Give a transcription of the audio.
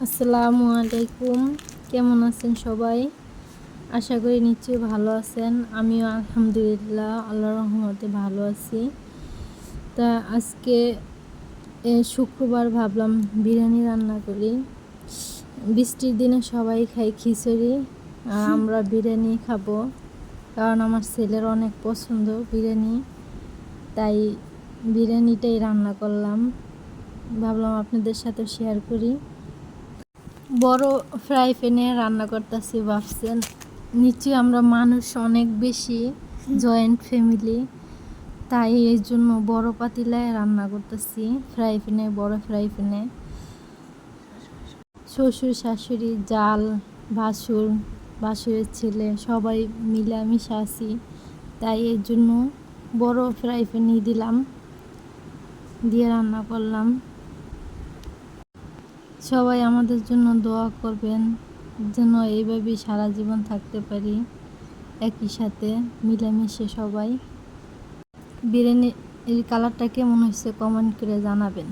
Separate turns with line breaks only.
আসসালামু আলাইকুম। কেমন আছেন সবাই? আশা করি নিশ্চয়ই ভালো আছেন। আমিও আলহামদুলিল্লাহ আল্লাহর রহমতে ভালো আছি। তা আজকে এ, শুক্রবার ভাবলাম বিরিয়ানি রান্না করি। বৃষ্টির দিনে সবাই খাই খিচুড়ি আর আমরা বিরিয়ানি খাব। কারণ আমার ছেলের অনেক পছন্দ বিরিয়ানি। তাই বিরিয়ানিটাই রান্না করলাম। ভাবলাম আপনাদের সাথে শেয়ার করি। বড় ফ্রাই প্যানে রান্না করতেছি ভাবছেন। নিচে আমরা মানুষ অনেক বেশি জয়েন্ট ফ্যামিলি তাই এই জন্য বড় পাতিলায় রান্না করতেছি ফ্রাই প্যানে, বড় ফ্রাই প্যানে। শ্বশুর, শাশুড়ি, জাল ভাসুর ভাসুরের ছেলে, সবাই মিলামিশা আছি, তাই এর জন্য বড় ফ্রাই প্যানই দিলাম, দিয়ে রান্না করলাম। সবাই আমাদের জন্য দোয়া করবেন যেন এইভাবেই সারা জীবন থাকতে পারি একই সাথে, মিলেমিশে সবাই। বিরিয়ানির কালারটা কেমন হয়েছে কমেন্ট করে জানাবেন।